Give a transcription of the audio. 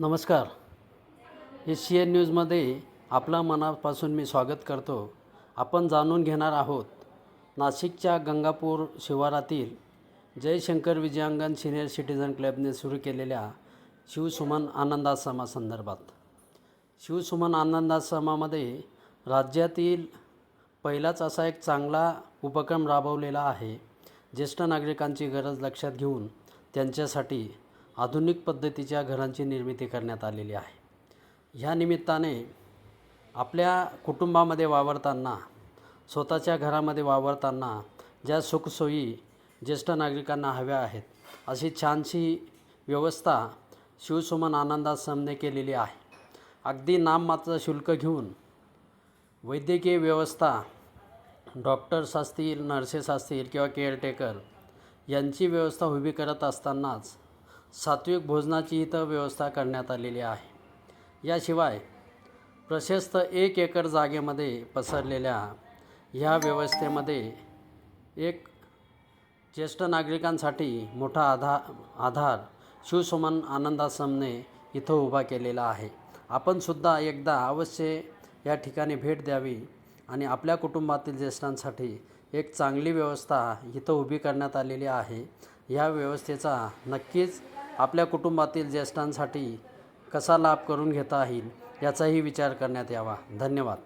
नमस्कार. Asian C N न्यूजमध्ये आपलं मनापासून मी स्वागत करतो. आपण जाणून घेणार आहोत नाशिकच्या गंगापूर शिवारातील जयशंकर विजयांगण सिनियर सिटीझन क्लबने सुरू केलेल्या शिवसुमन आनंदाश्रमासंदर्भात शिवसुमन आनंदाश्रमामध्ये राज्यातील पहिलाच असा एक चांगला उपक्रम राबवलेला आहे. ज्येष्ठ नागरिकांची गरज लक्षात घेऊन त्यांच्यासाठी आधुनिक पद्धतीच्या घरांची निर्मिती करण्यात आलेली आहे. ह्या निमित्ताने आपल्या कुटुंबामध्ये वावरताना स्वतःच्या घरामध्ये वावरताना ज्या सुखसोयी ज्येष्ठ नागरिकांना हव्या आहेत अशी छानशी व्यवस्था शिवसुमन आनंदाश्रमने केलेली आहे. अगदी नाममात्र शुल्क घेऊन वैद्यकीय व्यवस्था डॉक्टर्स असतील नर्सेस असतील किंवा केअरटेकर यांची व्यवस्था उभी करत असतानाच सात्विक भोजनाची इथं व्यवस्था करण्यात आलेली आहे. याशिवाय प्रशस्त एक एकर जागेमध्ये पसरलेल्या ह्या व्यवस्थेमध्ये एक ज्येष्ठ नागरिकांसाठी मोठा आधार आधार शिवसुमन आनंदाश्रमने इथं उभा केलेला आहे. आपणसुद्धा एकदा अवश्य या ठिकाणी भेट द्यावी आणि आपल्या कुटुंबातील ज्येष्ठांसाठी एक चांगली व्यवस्था इथं उभी करण्यात आलेली आहे. या व्यवस्थेचा नक्कीच आपल्या कुटुंबातील ज्येष्ठांसाठी कसा लाभ करून घेता येईल याचाही विचार करण्यात यावा. धन्यवाद.